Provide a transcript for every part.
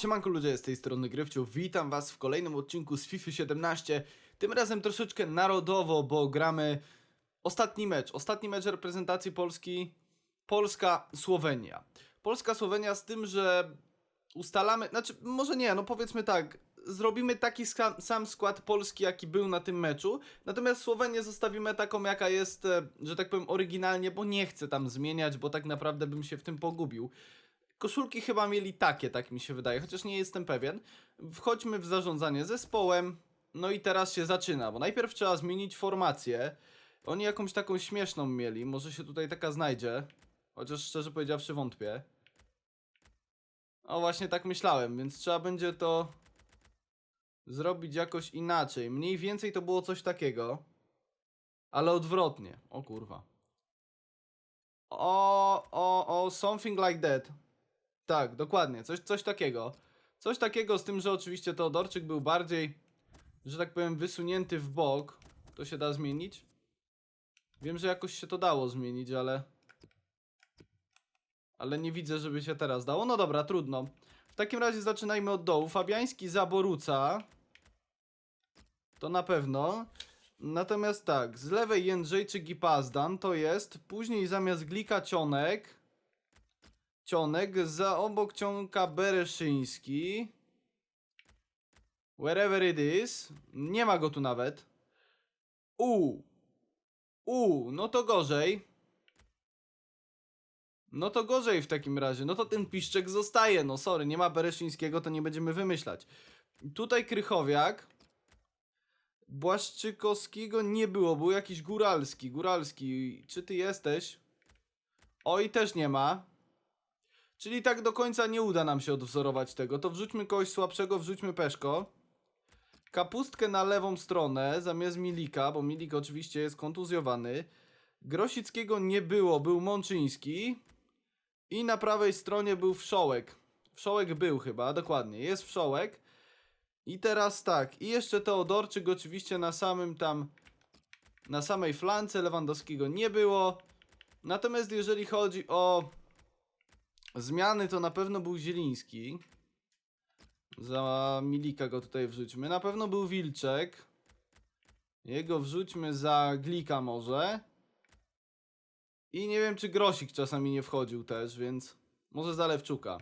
Siemanko ludzie, z tej strony Grywciu, witam was w kolejnym odcinku z FIFA 17 Tym razem troszeczkę narodowo, bo gramy ostatni mecz, ostatni mecz reprezentacji Polski. Polska-Słowenia Polska-Słowenia z tym, że ustalamy, znaczy może nie, no powiedzmy tak Zrobimy taki sam skład Polski, jaki był na tym meczu. Natomiast Słowenię zostawimy taką, jaka jest, e, że tak powiem, oryginalnie Bo nie chcę tam zmieniać, bo tak naprawdę bym się w tym pogubił Koszulki chyba mieli takie, tak mi się wydaje, chociaż nie jestem pewien. Wchodźmy w zarządzanie zespołem. No i teraz się zaczyna, bo najpierw trzeba zmienić formację. Oni jakąś taką śmieszną mieli, może się tutaj taka znajdzie. Chociaż szczerze powiedziawszy wątpię. O właśnie tak myślałem, więc trzeba będzie to zrobić jakoś inaczej. Mniej więcej to było coś takiego. Ale odwrotnie. O kurwa. O, o, o, something like that. Tak, dokładnie, coś, coś takiego. Coś takiego z tym, że oczywiście Teodorczyk był bardziej, że tak powiem, wysunięty w bok. To się da zmienić? Wiem, że jakoś się to dało zmienić, ale... Ale nie widzę, żeby się teraz dało. No dobra, trudno. W takim razie zaczynajmy od dołu. Fabiański Zaboruca. To na pewno. Natomiast tak, z lewej Jędrzejczyk i Pazdan to jest. Później zamiast Glika Cionek. Cionek, za obok Cionka Bereszyński. Wherever it is. Nie ma go tu nawet. U. U, no to gorzej. No to gorzej w takim razie. No to ten piszczek zostaje. No sorry, nie ma Bereszyńskiego, to nie będziemy wymyślać. Tutaj Krychowiak. Błaszczykowskiego nie było, był jakiś Góralski. Góralski, czy ty jesteś? Oj, też nie ma. Czyli tak do końca nie uda nam się odwzorować tego. To wrzućmy kogoś słabszego, wrzućmy Peszko. Kapustkę na lewą stronę zamiast Milika, bo Milik oczywiście jest kontuzjowany. Grosickiego nie było, był Mączyński. I na prawej stronie był Wszołek. Wszołek był chyba, dokładnie, jest Wszołek. I teraz tak, i jeszcze Teodorczyk oczywiście na samym tam, na samej flance Lewandowskiego nie było. Natomiast jeżeli chodzi o zmiany, to na pewno był Zieliński. Za Milika go tutaj wrzućmy. Na pewno był Wilczek. Jego wrzućmy za Glika może. I nie wiem, czy Grosik czasami nie wchodził też, więc może za Lewczuka.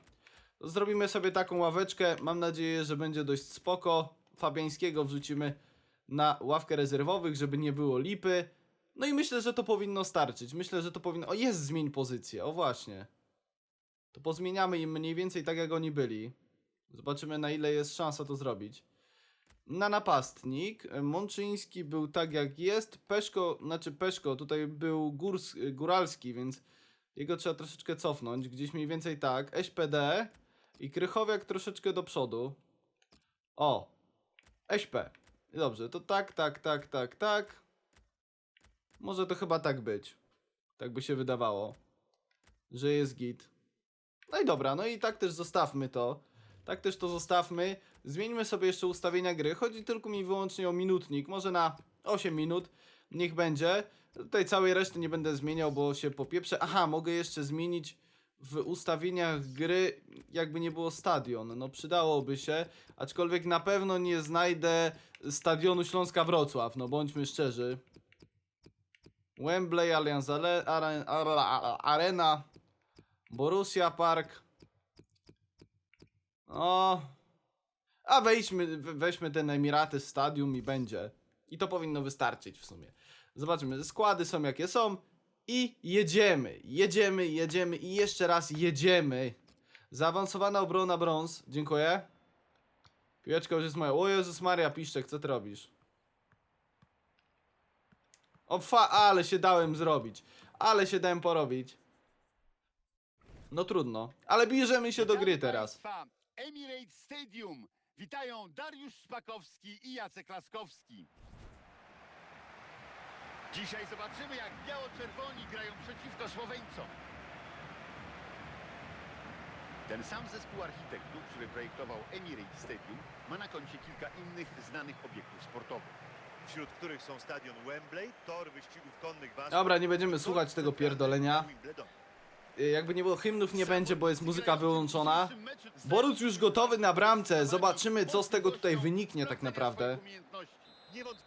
Zrobimy sobie taką ławeczkę. Mam nadzieję, że będzie dość spoko. Fabiańskiego wrzucimy na ławkę rezerwowych, żeby nie było lipy. No i myślę, że to powinno starczyć. Myślę, że to powinno... O, jest zmień pozycję. O, właśnie. To pozmieniamy im mniej więcej tak, jak oni byli. Zobaczymy, na ile jest szansa to zrobić. Na napastnik. Mączyński był tak, jak jest. Peszko, znaczy Peszko, tutaj był Górs, Góralski, więc jego trzeba troszeczkę cofnąć. Gdzieś mniej więcej tak. SPD i Krychowiak troszeczkę do przodu. O. SP. Dobrze, to tak, tak, tak, tak, tak. Może to chyba tak być. Tak by się wydawało. Że jest git. No i dobra, no i tak też zostawmy to. Tak też to zostawmy. Zmieńmy sobie jeszcze ustawienia gry. Chodzi tylko mi wyłącznie o minutnik. Może na 8 minut. Niech będzie. Tutaj całej reszty nie będę zmieniał, bo się popieprzę. Aha, mogę jeszcze zmienić w ustawieniach gry, jakby nie było stadion. No przydałoby się. Aczkolwiek na pewno nie znajdę stadionu Śląska Wrocław. No bądźmy szczerzy. Wembley, Allianz Arena, Borussia Park. O. A wejdźmy, we- weźmy ten Emiraty Stadium i będzie. I to powinno wystarczyć w sumie. Zobaczymy, składy są jakie są. I jedziemy, jedziemy, jedziemy i jeszcze raz jedziemy. Zaawansowana obrona brąz. Dziękuję. Piłeczka już jest moja. O Jezus Maria, Piszczek, co ty robisz? O fa, ale się dałem zrobić. Ale się dałem porobić. No trudno. Ale bierzemy się do gry teraz. Państwa. Emirates Stadium. Witają Dariusz Szpakowski i Jacek Laskowski. Dzisiaj zobaczymy, jak biało-czerwoni grają przeciwko Słoweńcom. Ten sam zespół architektów, który projektował Emirates Stadium, ma na koncie kilka innych znanych obiektów sportowych. wśród których są stadion Wembley, tor wyścigów konnych Dobra, nie będziemy słuchać tego pierdolenia. Y, jakby nie było hymnów nie będzie, bo jest muzyka wyłączona. Boruc już gotowy na bramce. Zobaczymy, co z tego tutaj wyniknie tak naprawdę.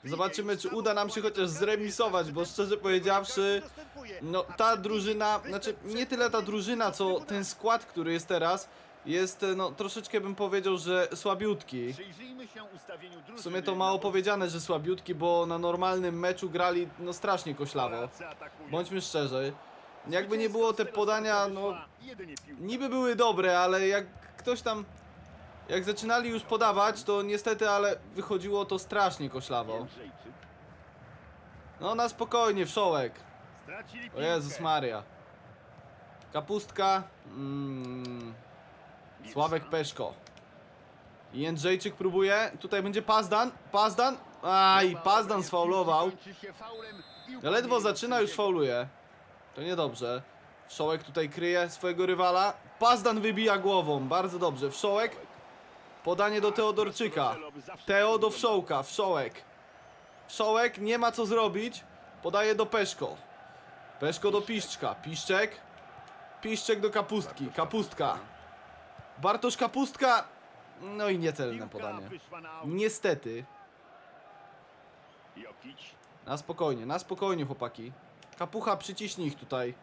Zobaczymy, czy uda nam się chociaż zremisować, bo szczerze powiedziawszy, no ta drużyna, znaczy nie tyle ta drużyna, co ten skład, który jest teraz, jest no troszeczkę bym powiedział, że słabiutki. W sumie to mało powiedziane, że słabiutki, bo na normalnym meczu grali no strasznie koślawo. Bądźmy szczerzy. Jakby nie było te podania, no niby były dobre, ale jak ktoś tam jak zaczynali już podawać, to niestety, ale wychodziło to strasznie koślawo. No na spokojnie, wszołek. O. Jezus Maria. Kapustka. Mm. Sławek Peszko. Jędrzejczyk próbuje. Tutaj będzie Pazdan. Pazdan. Aj, Pazdan sfaulował. Ledwo zaczyna, już fauluje. To niedobrze. Wszołek tutaj kryje swojego rywala. Pazdan wybija głową. Bardzo dobrze. Wszołek. Podanie do Teodorczyka. Teo do Wszołka. Wszołek. Wszołek nie ma co zrobić. Podaje do Peszko. Peszko do Piszczka. Piszczek. Piszczek do Kapustki. Kapustka. Bartosz Kapustka. No i niecelne podanie. Niestety. Na spokojnie, na spokojnie chłopaki. Kapucha, przyciśnij ich tutaj.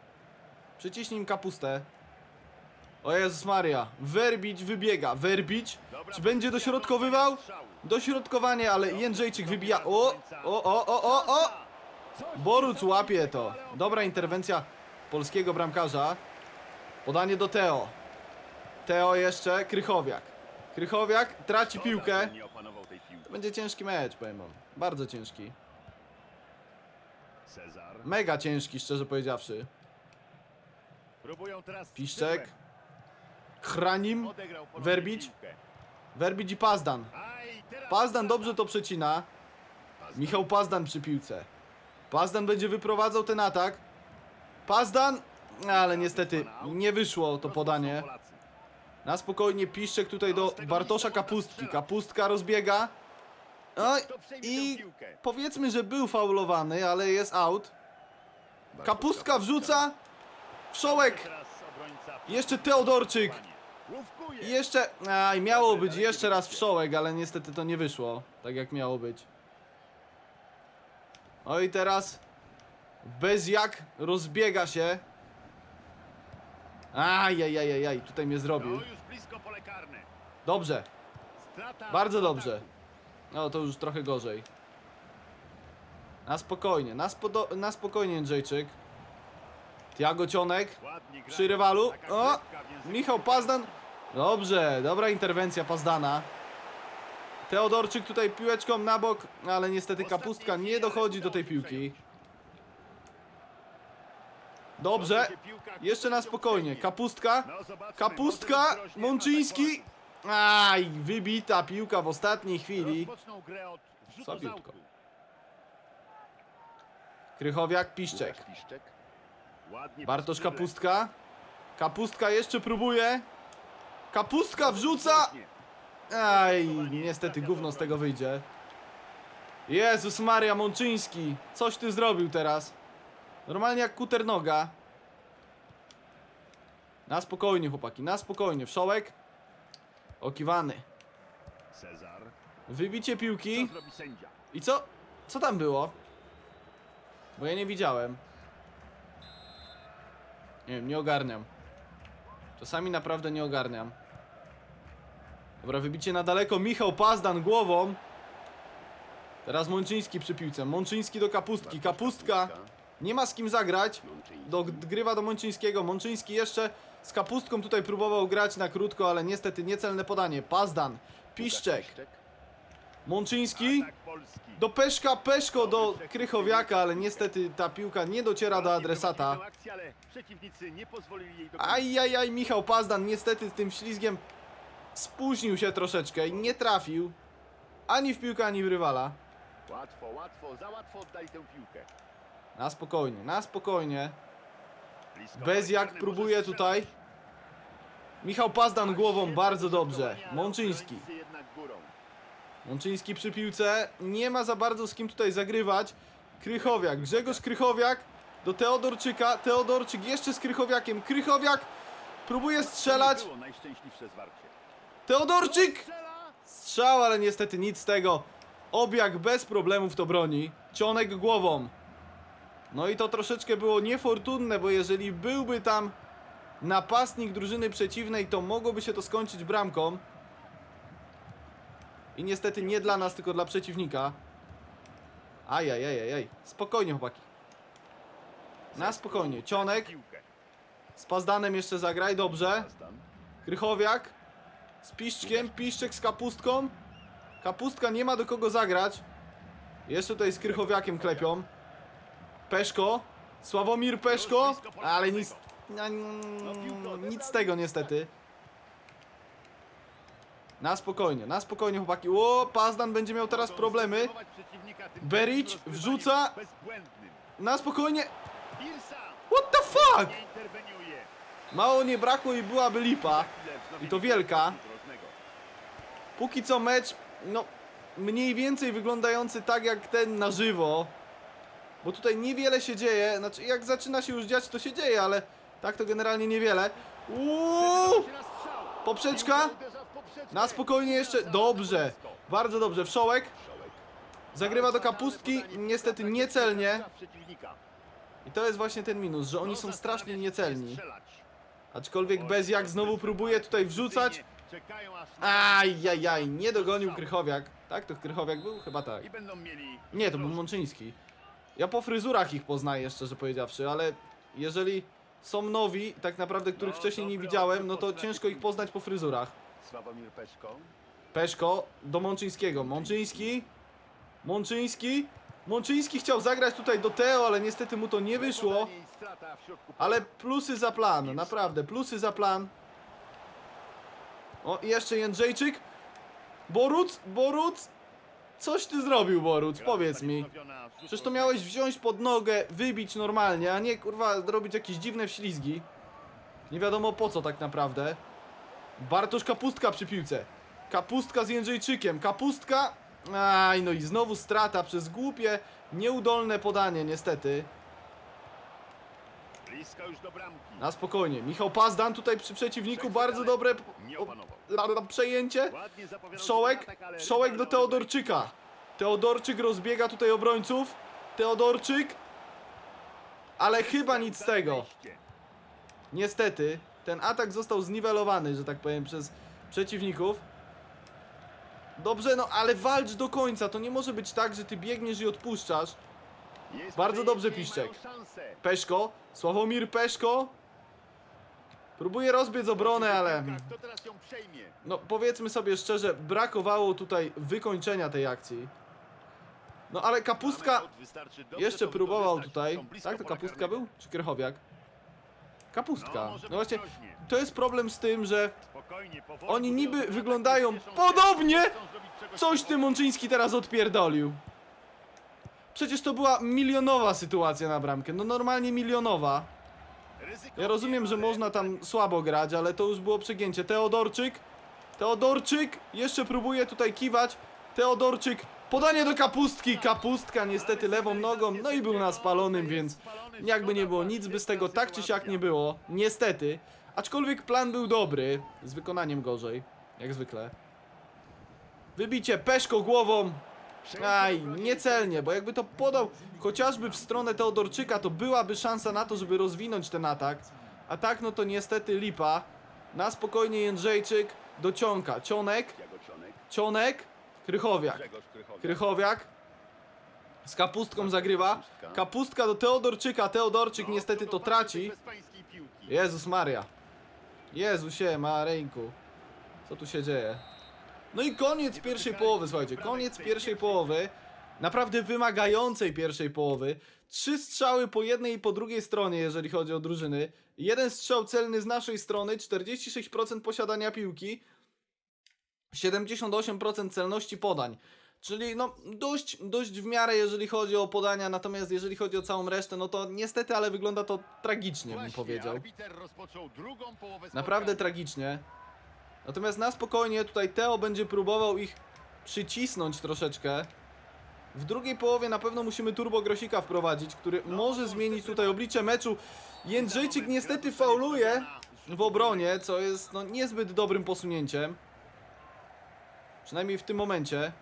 Przyciśnij im kapustę. O Jezus Maria. Werbić wybiega. Werbić. Czy będzie dośrodkowywał? Dośrodkowanie, ale Jędrzejczyk wybija. O! O, o, o, o, o! Boruc łapie to. Dobra interwencja polskiego bramkarza. Podanie do Teo. Teo jeszcze. Krychowiak. Krychowiak traci piłkę. To będzie ciężki mecz, powiem wam. Bardzo ciężki. Cezar. Mega ciężki, szczerze powiedziawszy. Próbują teraz Piszczek. Chranim. Werbić. Werbić i Pazdan. Pazdan dobrze to przecina. Michał Pazdan przy piłce. Pazdan będzie wyprowadzał ten atak. Pazdan, ale niestety nie wyszło to podanie. Na spokojnie Piszczek tutaj do Bartosza Kapustki. Kapustka rozbiega. Oj, przejmie i powiedzmy, że był faulowany, ale jest out. Kapustka wrzuca. Wszołek. Jeszcze Teodorczyk. I jeszcze, aj, miało być jeszcze raz wszołek, ale niestety to nie wyszło, tak jak miało być. O i teraz bez jak rozbiega się. Ajajajajaj, tutaj mnie No zrobił. karne. Dobrze, bardzo dobrze. No to już trochę gorzej. Na spokojnie, na, spodo- na spokojnie Jędrzejczyk. Tiago Cionek przy rywalu. O! Michał Pazdan. Dobrze, dobra interwencja Pazdana. Teodorczyk tutaj piłeczką na bok, ale niestety kapustka nie dochodzi do tej piłki. Dobrze, jeszcze na spokojnie. Kapustka, No, kapustka, Mączyński. Aj, wybita piłka w ostatniej chwili. Rozpoczną grę od rzutu z Słabiutko. autu. Krychowiak, Piszczek. Bartosz. Kapustka. Kapustka jeszcze próbuje. Kapustka wrzuca. Aj, niestety gówno z tego wyjdzie. Jezus Maria Mączyński, coś ty zrobił teraz. Normalnie jak kuter noga. Na spokojnie chłopaki, na spokojnie. Wszołek. Okiwany. Cezar. Wybicie piłki. I co? Co tam było? Bo ja nie widziałem. Nie wiem, nie ogarniam. Czasami naprawdę nie ogarniam. Dobra, wybicie na daleko. Michał Pazdan głową. Teraz Mączyński przy piłce. Mączyński do Kapustki. Kapustka nie ma z kim zagrać. Do, grywa do Mączyńskiego. Mączyński jeszcze z Kapustką tutaj próbował grać na krótko, ale niestety niecelne podanie. Pazdan. Piszczek. Mączyński. Do Peszka, Peszko do Krychowiaka, ale niestety ta piłka nie dociera do adresata. Ajajaj, Michał Pazdan niestety z tym ślizgiem spóźnił się troszeczkę i nie trafił ani w piłkę, ani w rywala. Łatwo, łatwo, za łatwo oddali tę piłkę. Na spokojnie, na spokojnie. Bez jak próbuje tutaj. Michał Pazdan głową, bardzo dobrze. Mączyński. Mączyński przy piłce. Nie ma za bardzo z kim tutaj zagrywać. Krychowiak, Grzegorz Krychowiak. do Teodorczyka. Teodorczyk jeszcze z Krychowiakiem. Krychowiak próbuje strzelać. Teodorczyk! Strzał, ale niestety nic z tego. Obiak bez problemów to broni. Cionek głową. No i to troszeczkę było niefortunne, bo jeżeli byłby tam napastnik drużyny przeciwnej, to mogłoby się to skończyć bramką. I niestety nie dla nas, tylko dla przeciwnika. Ajajajajaj. Spokojnie, chłopaki. Na spokojnie. Cionek z Pazdanem jeszcze zagraj, dobrze. Krychowiak z Piszczkiem, Piszczek z Kapustką. Kapustka nie ma do kogo zagrać. Jeszcze tutaj z Krychowiakiem klepią. Peszko, Sławomir Peszko, ale nic, nic z tego niestety. Na spokojnie, na spokojnie chłopaki. O, Pazdan będzie miał teraz problemy. Rozgrywaniem wrzuca. Na spokojnie. What the fuck? Mało nie brakło i byłaby lipa. I to wielka. Póki co mecz, no mniej więcej wyglądający tak jak ten na żywo. Bo tutaj niewiele się dzieje. Znaczy, jak zaczyna się już dziać, to się dzieje, ale tak to generalnie niewiele. Uuu! Poprzeczka. Na spokojnie jeszcze. Dobrze. Bardzo dobrze. Wszołek Szołek. zagrywa do kapustki. Niestety niecelnie. I to jest właśnie ten minus, że oni są strasznie niecelni. Aczkolwiek bez jak znowu próbuje tutaj wrzucać. Ajajaj, nie dogonił Krychowiak. Tak, to Krychowiak był? Chyba tak. Nie, to był Mączyński. Ja po fryzurach ich poznaję, szczerze powiedziawszy, ale jeżeli są nowi, tak naprawdę, których No, wcześniej nie dobry widziałem, odbiór no to ciężko ich poznać po fryzurach. Sławomir Peszko. Peszko do Mączyńskiego. Mączyński. Mączyński. Mączyński chciał zagrać tutaj do Teo, ale niestety mu to nie wyszło. Podanie i strata w środku pola. Ale plusy za plan, naprawdę, plusy za plan. O, i jeszcze Jędrzejczyk. Boruc, Boruc. Coś ty zrobił, Boruc, powiedz mi. Przecież to miałeś wziąć pod nogę, wybić normalnie, a nie kurwa robić jakieś dziwne wślizgi. Nie wiadomo po co tak naprawdę. Bartosz Kapustka przy piłce. Kapustka z Jędrzejczykiem. Kapustka. Aj, no i znowu strata przez głupie, nieudolne podanie, niestety. Na spokojnie. Michał Pazdan tutaj przy przeciwniku. Bardzo dobre przejęcie. Wszołek. Wszołek do Teodorczyka. Teodorczyk rozbiega tutaj obrońców. Teodorczyk. Ale chyba nic z tego. Niestety, ten atak został zniwelowany, że tak powiem, przez przeciwników. Dobrze, no ale walcz do końca. To nie może być tak, że ty biegniesz i odpuszczasz. Bardzo dobrze, Piszczek. Peszko, Sławomir Peszko. Próbuje rozbiec obronę, ale no powiedzmy sobie szczerze, brakowało tutaj wykończenia tej akcji. No ale Kapustka jeszcze próbował tutaj. Tak, to Kapustka był? Czy Krychowiak? Kapustka. No, No właśnie, to jest problem z tym, że Oni niby wyglądają podobnie. Coś ty. Mączyński teraz odpierdolił. Przecież to była milionowa sytuacja na bramkę. No normalnie milionowa. Ja rozumiem, że można tam słabo grać, ale to już było przegięcie. Teodorczyk. Teodorczyk jeszcze próbuje tutaj kiwać. Teodorczyk. Podanie do kapustki. Kapustka niestety lewą nogą. No i był na spalonym, więc jakby nie było, nic by z tego tak czy siak nie było. Niestety. Aczkolwiek plan był dobry. Z wykonaniem gorzej. Jak zwykle. Wybicie Peszko głową. Aj, niecelnie, bo jakby to podał chociażby w stronę Teodorczyka, to byłaby szansa na to, żeby rozwinąć ten atak. A tak, no to niestety lipa. Na spokojnie Jędrzejczyk do Cionka. Cionek, Cionek, Krychowiak. Krychowiak. Z kapustką zagrywa. Kapustka do Teodorczyka. Teodorczyk niestety to traci. Jezus Maria. Jezusie Mareńku. Co tu się dzieje? No i koniec pierwszej połowy, słuchajcie. Koniec pierwszej połowy. Naprawdę wymagającej pierwszej połowy. Trzy strzały po jednej i po drugiej stronie, jeżeli chodzi o drużyny. Jeden strzał celny z naszej strony, 46% posiadania piłki, 78% celności podań. Czyli no dość, dość w miarę, jeżeli chodzi o podania, natomiast jeżeli chodzi o całą resztę, no to niestety, ale wygląda to tragicznie, bym powiedział. Naprawdę tragicznie. Natomiast na spokojnie tutaj Teo będzie próbował ich przycisnąć troszeczkę. W drugiej połowie na pewno musimy Turbo Grosika wprowadzić, który może zmienić tutaj oblicze meczu. Jędrzejczyk niestety fauluje w obronie, co jest no, niezbyt dobrym posunięciem. Przynajmniej w tym momencie.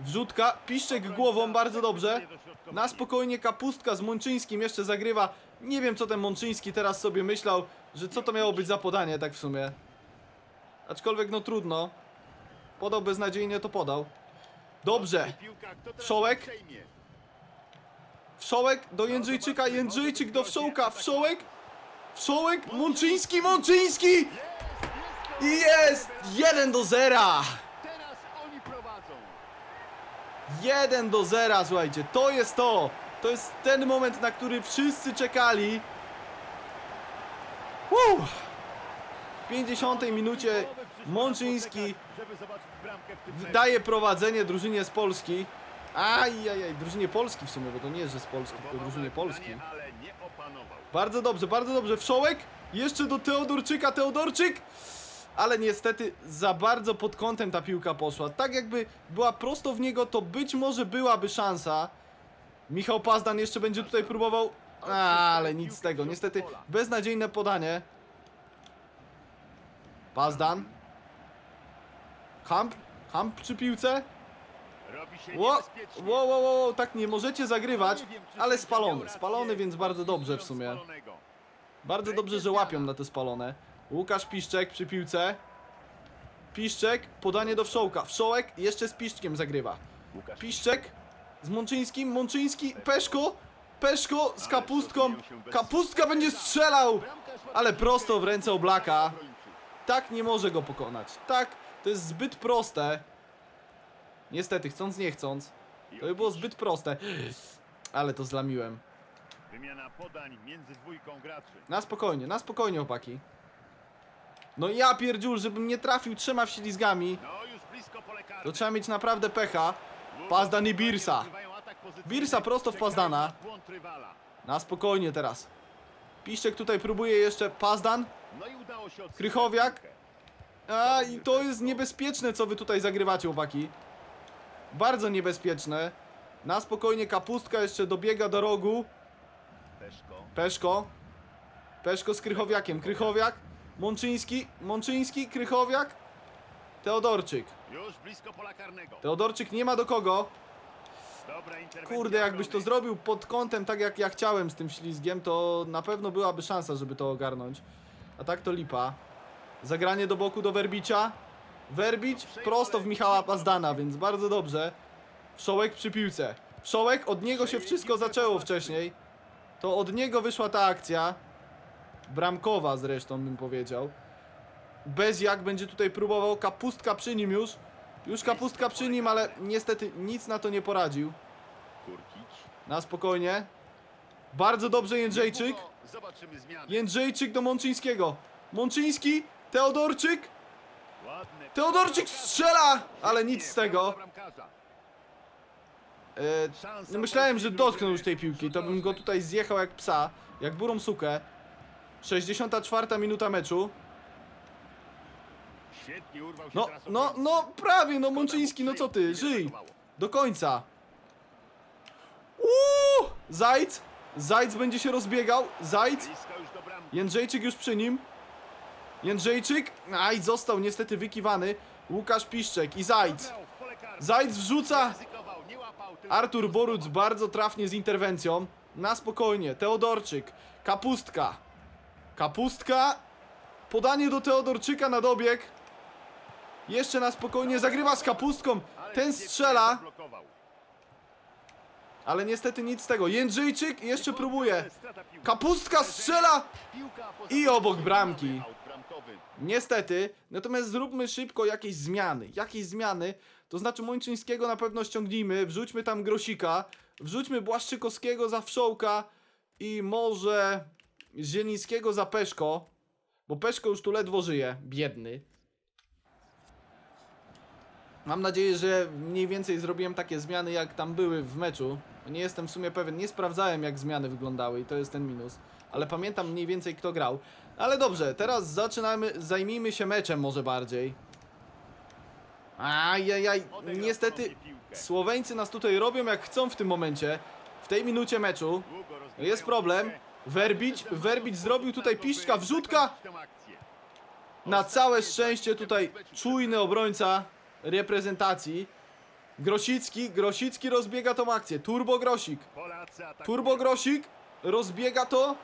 Wrzutka, Piszczek głową, bardzo dobrze. Na spokojnie Kapustka z Mączyńskim jeszcze zagrywa. Nie wiem co ten Mączyński teraz sobie myślał, że co to miało być za podanie tak w sumie. Aczkolwiek no trudno. Podał beznadziejnie, to podał. Dobrze. Wszołek. Wszołek do Jędrzejczyka, Jędrzejczyk do Wszołka, Wszołek. Wszołek, Mączyński, Mączyński! I jest! 1 do 0! Teraz oni prowadzą. 1 do 0, słuchajcie, to jest to. To jest ten moment, na który wszyscy czekali. Uff. W 50 minucie Mączyński daje prowadzenie drużynie z Polski. Ajajaj, drużynie Polski w sumie, bo to nie jest, że z Polski, tylko drużynie Polski. Bardzo dobrze, bardzo dobrze. Wszołek, jeszcze do Teodorczyka, Teodorczyk. Ale niestety za bardzo pod kątem ta piłka poszła. Tak jakby była prosto w niego, to być może byłaby szansa. Michał Pazdan jeszcze będzie tutaj próbował. A, ale nic z tego. Niestety beznadziejne podanie. Pazdan. Hamp? Hamp przy piłce? Robi się Ło, niebezpiecznie. wo, wo, wo, tak nie możecie zagrywać, ale spalony. Spalony, więc bardzo dobrze w sumie. spalonego. Bardzo dobrze, że łapią na te spalone. Łukasz Piszczek przy piłce. Piszczek, podanie do Wszołka. Wszołek jeszcze z Piszczkiem zagrywa. Łukasz Piszczek z Mączyńskim. Mączyński, Peszko. Peszko z Kapustką. Kapustka będzie strzelał! Ale prosto w ręce Oblaka. Tak nie może go pokonać. Tak, to jest zbyt proste. Niestety, chcąc nie chcąc. To by było zbyt proste. Ale to zlamiłem. Wymiana podań między dwójką graczy. Na spokojnie, na spokojnie, chłopaki. No ja pierdziul, żebym nie trafił trzema wślizgami, No już blisko pole karne. to trzeba mieć naprawdę pecha. Pazdan i Birsa. Birsa prosto w Pazdana. Na spokojnie teraz. Piszczek tutaj próbuje jeszcze Pazdan. No Krychowiak. A i to jest niebezpieczne, co wy tutaj zagrywacie, chłopaki. Bardzo niebezpieczne. Na spokojnie Kapustka jeszcze dobiega do rogu. Peszko. Peszko. Z Krychowiakiem. Krychowiak. Mączyński. Mączyński. Krychowiak. Teodorczyk. Teodorczyk nie ma do kogo. Kurde, jakbyś to zrobił pod kątem tak jak ja chciałem z tym ślizgiem, to na pewno byłaby szansa, żeby to ogarnąć. A tak to lipa. Zagranie do boku do Werbicia. Werbić prosto w Michała Pazdana, więc bardzo dobrze. Wszołek przy piłce. Wszołek, od niego się wszystko zaczęło wcześniej. To od niego wyszła ta akcja. Bramkowa zresztą bym powiedział. Bez jak będzie tutaj próbował. Kapustka przy nim już. Już kapustka przy nim, ale niestety nic na to nie poradził. Na spokojnie. Bardzo dobrze Jędrzejczyk. Jędrzejczyk do Mączyńskiego. Mączyński, Teodorczyk. Teodorczyk strzela, ale nic z tego. E, no myślałem, że dotknął już tej piłki. To bym go tutaj zjechał jak psa, jak burą sukę. 64 minuta meczu. Świetnie urwał się No, teraz no, obrońca. no prawie, no Mączyński, no co ty, żyj. Do końca. Uuu! Zajc. Zajc będzie się rozbiegał. Zajc. Blisko już do bramki. Jędrzejczyk już przy nim. Jędrzejczyk. Aj, został niestety wykiwany. Łukasz Piszczek i Zajc. Dobrał w pole karne. Zajc wrzuca. Ryzykował, nie łapał, tylko Artur Boruc bardzo trafnie z interwencją. Na spokojnie. Teodorczyk. Kapustka. Kapustka. Podanie do Teodorczyka na dobieg. Jeszcze na spokojnie. Zagrywa z kapustką. Ten strzela. Ale niestety nic z tego. Jędrzejczyk jeszcze próbuje. Kapustka strzela. I obok bramki. Niestety, natomiast zróbmy szybko jakieś zmiany. Jakieś zmiany, to znaczy Mończyńskiego na pewno ściągnijmy, wrzućmy tam Grosika, wrzućmy Błaszczykowskiego za Wszołka i może Zielińskiego za Peszko, bo Peszko już tu ledwo żyje, biedny. Mam nadzieję, że mniej więcej zrobiłem takie zmiany jak tam były w meczu. Nie jestem w sumie pewien, nie sprawdzałem jak zmiany wyglądały i to jest ten minus. Ale pamiętam mniej więcej kto grał. Ale dobrze, teraz zaczynamy, zajmijmy się meczem może bardziej. Ajajaj, niestety. Słoweńcy nas tutaj robią jak chcą w tym momencie. W tej minucie meczu. Jest problem. Werbić, Werbić zrobił tutaj piszczka, wrzutka. Na całe szczęście tutaj czujny obrońca reprezentacji. Grosicki, Grosicki rozbiega tą akcję. Turbo Grosik. Turbo Grosik rozbiega to.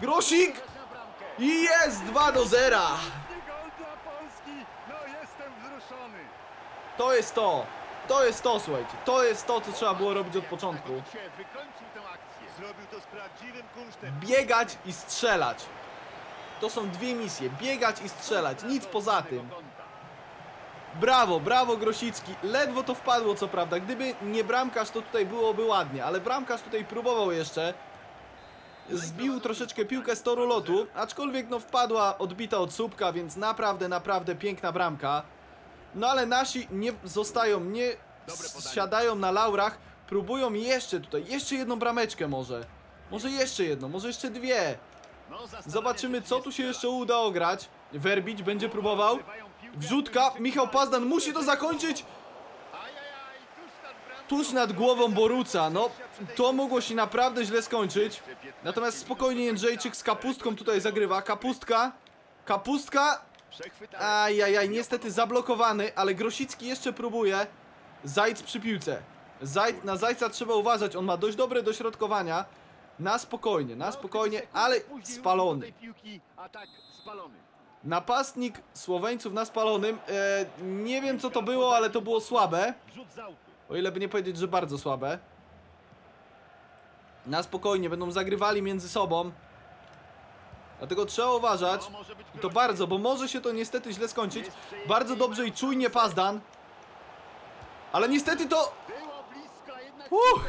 Grosik! I jest 2 do 0. I gol dla Polski. No. To jest to. To jest to, słuchajcie. To jest to, co trzeba było robić od początku. Biegać i strzelać. To są dwie misje. Biegać i strzelać. Nic poza tym. Brawo, brawo Grosicki. Ledwo to wpadło, co prawda. Gdyby nie bramkarz, to tutaj byłoby ładnie. Ale bramkarz tutaj próbował jeszcze. Zbił troszeczkę piłkę z toru lotu. Aczkolwiek no wpadła odbita od słupka, więc naprawdę, naprawdę piękna bramka. No ale nasi nie zostają, nie siadają na laurach. Próbują jeszcze tutaj, jeszcze jedną brameczkę może. Może jeszcze jedną, może jeszcze dwie. No, Zobaczymy, czy co tu się jeszcze uda ograć. Werbić będzie próbował. Wrzutka, Michał. Pazdan musi to zakończyć. Tuż nad głową Boruca, no to mogło się naprawdę źle skończyć. Natomiast spokojnie Jędrzejczyk z kapustką tutaj zagrywa. Kapustka, kapustka. Ajajaj, niestety zablokowany, ale Grosicki jeszcze próbuje. Zajc przy piłce. Zajc, na Zajca trzeba uważać, on ma dość dobre dośrodkowania. Na spokojnie, na spokojnie, ale spalony. Napastnik Słoweńców na spalonym. E, nie wiem co to było, ale to było słabe. O ile by nie powiedzieć, że bardzo słabe. Na spokojnie, będą zagrywali między sobą. Dlatego trzeba uważać. I to bardzo, bo może się to niestety źle skończyć. Bardzo dobrze i czujnie Pazdan. Ale niestety to Uch.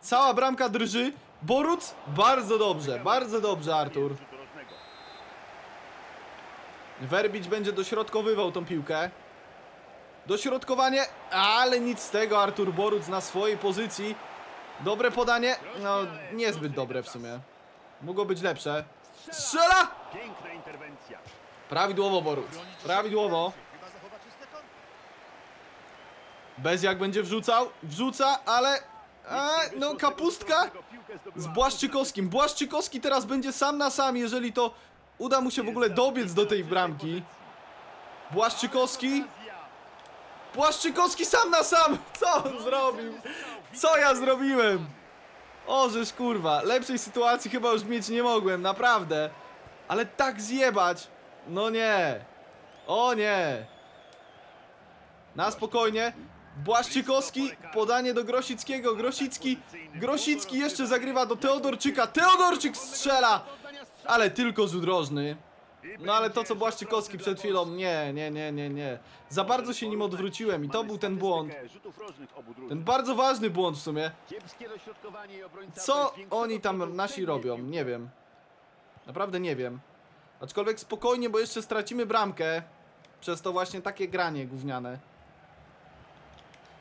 cała bramka drży. Boruc bardzo dobrze, bardzo dobrze Artur. Werbić będzie dośrodkowywał tą piłkę. Dośrodkowanie, ale nic z tego. Artur Boruc na swojej pozycji. Dobre podanie. No, niezbyt dobre w sumie. Mogło być lepsze. Strzela! Piękna interwencja. Prawidłowo Boruc. Prawidłowo. Bez jak będzie wrzucał. Wrzuca, ale... A, no kapustka z Błaszczykowskim. Błaszczykowski teraz będzie sam na sam, jeżeli to uda mu się w ogóle dobiec do tej bramki. Błaszczykowski. Błaszczykowski sam na sam! Co on zrobił? Co ja zrobiłem? O, żeż kurwa, lepszej sytuacji chyba już mieć nie mogłem, naprawdę. Ale tak zjebać? No nie. O nie. Na spokojnie. Błaszczykowski, podanie do Grosickiego. Grosicki, Grosicki jeszcze zagrywa do Teodorczyka. Teodorczyk strzela! Ale tylko rzut rożny. No ale to co Błaszczykowski przed chwilą, nie, nie, nie, nie, nie. Za bardzo się nim odwróciłem i to był ten błąd. Ten bardzo ważny błąd w sumie. Co oni tam nasi robią? Nie wiem. Naprawdę nie wiem. Aczkolwiek spokojnie, bo jeszcze stracimy bramkę. Przez to właśnie takie granie gówniane.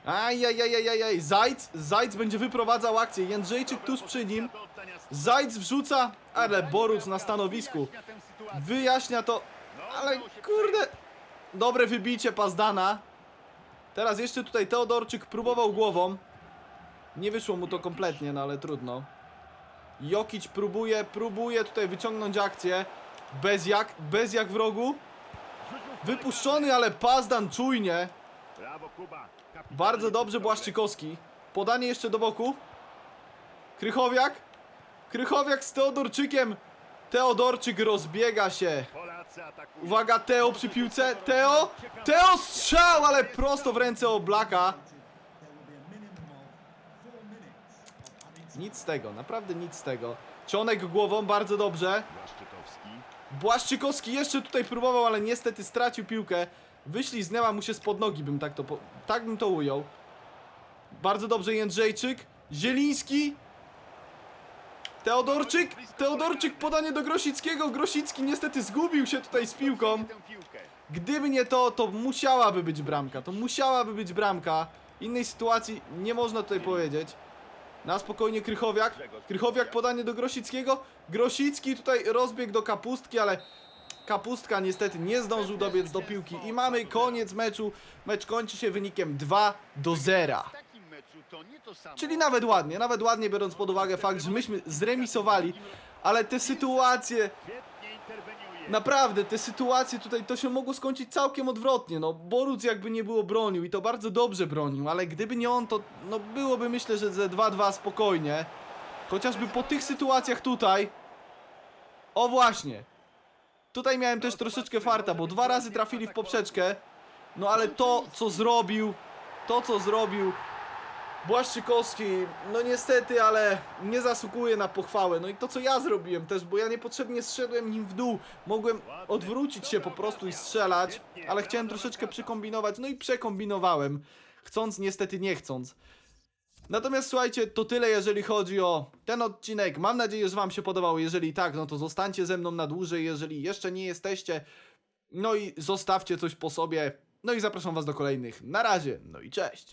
Ajajajajajaj, Zajc, Zajc będzie wyprowadzał akcję. Jędrzejczyk tuż przy nim. Zajc wrzuca, ale Boruc na stanowisku. Wyjaśnia to, ale kurde. Dobre wybicie Pazdana. Teraz jeszcze tutaj Teodorczyk próbował głową. Nie wyszło mu to kompletnie, no ale trudno. Jokić próbuje, próbuje tutaj wyciągnąć akcję. Bez jak, bez jak w rogu. Wypuszczony, ale Pazdan czujnie. Bardzo dobrze. Błaszczykowski. Podanie jeszcze do boku. Krychowiak. Krychowiak z Teodorczykiem. Teodorczyk rozbiega się. Uwaga, Teo przy piłce. Teo! Teo strzał, ale prosto w ręce Oblaka. Nic z tego, naprawdę nic z tego. Cionek głową, bardzo dobrze. Błaszczykowski jeszcze tutaj próbował, ale niestety stracił piłkę. Wyśliznęła mu się spod nogi, bym tak to, po... tak bym to ujął. Bardzo dobrze Jędrzejczyk. Zieliński. Teodorczyk. Teodorczyk podanie do Grosickiego. Grosicki niestety zgubił się tutaj z piłką. Gdyby nie to, to musiałaby być bramka. To musiałaby być bramka. Innej sytuacji nie można tutaj powiedzieć. Na spokojnie Krychowiak. Krychowiak podanie do Grosickiego. Grosicki tutaj rozbieg do Kapustki, ale Kapustka niestety nie zdążył dobiec do piłki i mamy koniec meczu. Mecz kończy się wynikiem 2 do 0. W takim meczu to nie to samo. Czyli nawet ładnie, nawet ładnie biorąc pod uwagę fakt, że myśmy zremisowali, ale te sytuacje, naprawdę te sytuacje tutaj to się mogło skończyć całkiem odwrotnie, no Boruc jakby nie było bronił i to bardzo dobrze bronił, ale gdyby nie on to no byłoby myślę, że ze 2-2 spokojnie, chociażby po tych sytuacjach tutaj, o właśnie, tutaj miałem też troszeczkę farta, bo dwa razy trafili w poprzeczkę, no ale to co zrobił, to co zrobił Błaszczykowski, no niestety, ale nie zasługuje na pochwałę. No i to co ja zrobiłem też, bo ja niepotrzebnie zszedłem nim w dół. Mogłem odwrócić się po prostu i strzelać, ale chciałem troszeczkę przykombinować, no i przekombinowałem. Chcąc, niestety nie chcąc. Natomiast słuchajcie, to tyle jeżeli chodzi o ten odcinek. Mam nadzieję, że Wam się podobał. Jeżeli tak, no to zostańcie ze mną na dłużej. Jeżeli jeszcze nie jesteście, no i zostawcie coś po sobie. No i zapraszam Was do kolejnych. Na razie, no i cześć.